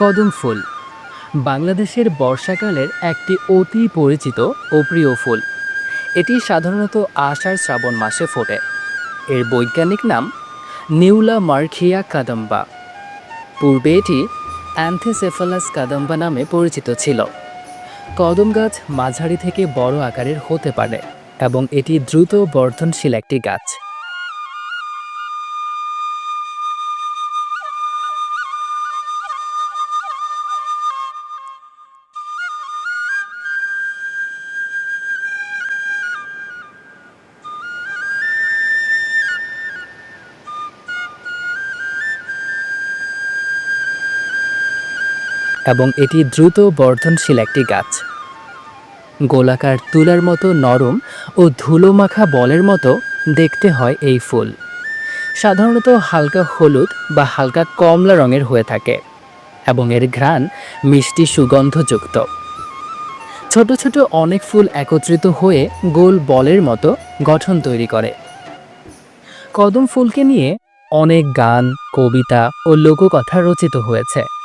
কদম ফুল। বাংলাদেশের বর্ষাকালের একটি অতি পরিচিত ও প্রিয় ফুল। এটি সাধারণত আষাঢ় শ্রাবণ মাসে ফোটে। এর বৈজ্ঞানিক নাম নিউলা মার্খিয়া কাদম্বা। পূর্বে এটি অ্যান্থেসেফালাস কাদম্বা নামে পরিচিত ছিল। কদম গাছ মাঝারি থেকে বড় আকারের হতে পারে এবং এটি দ্রুত বর্ধনশীল একটি গাছ। এবং এটি দ্রুত বর্ধনশীল একটি গাছ। গোলাকার তুলার মতো নরম ও ধুলো মাখা বলের মতো দেখতে হয় এই ফুল। সাধারণত হালকা হলুদ বা হালকা কমলা রঙের হয়ে থাকে এবং এর ঘ্রাণ মিষ্টি সুগন্ধযুক্ত। ছোট ছোট অনেক ফুল একত্রিত হয়ে গোল বলের মতো গঠন তৈরি করে। কদম ফুলকে নিয়ে অনেক গান, কবিতা ও লোককথা রচিত হয়েছে।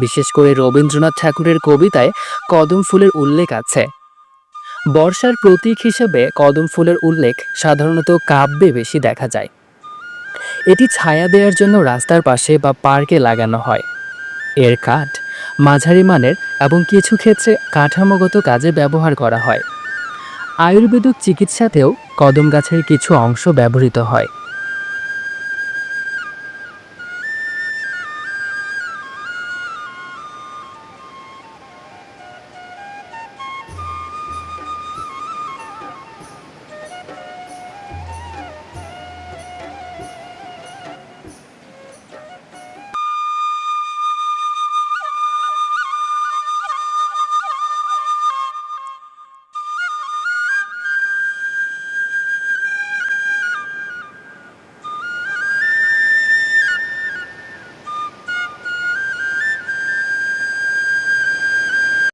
বিশেষ করে রবীন্দ্রনাথ ঠাকুরের কবিতায় কদম ফুলের উল্লেখ আছে। বর্ষার প্রতীক হিসেবে কদম ফুলের উল্লেখ সাধারণত কাব্যে বেশি দেখা যায়। এটি ছায়া দেওয়ার জন্য রাস্তার পাশে বা পার্কে লাগানো হয়। এর কাঠ, মাঝারি মানের এবং কিছু ক্ষেত্রে কাঠামোগত কাজে ব্যবহার করা হয়। আয়ুর্বেদিক চিকিৎসাতেও কদম গাছের কিছু অংশ ব্যবহৃত হয়।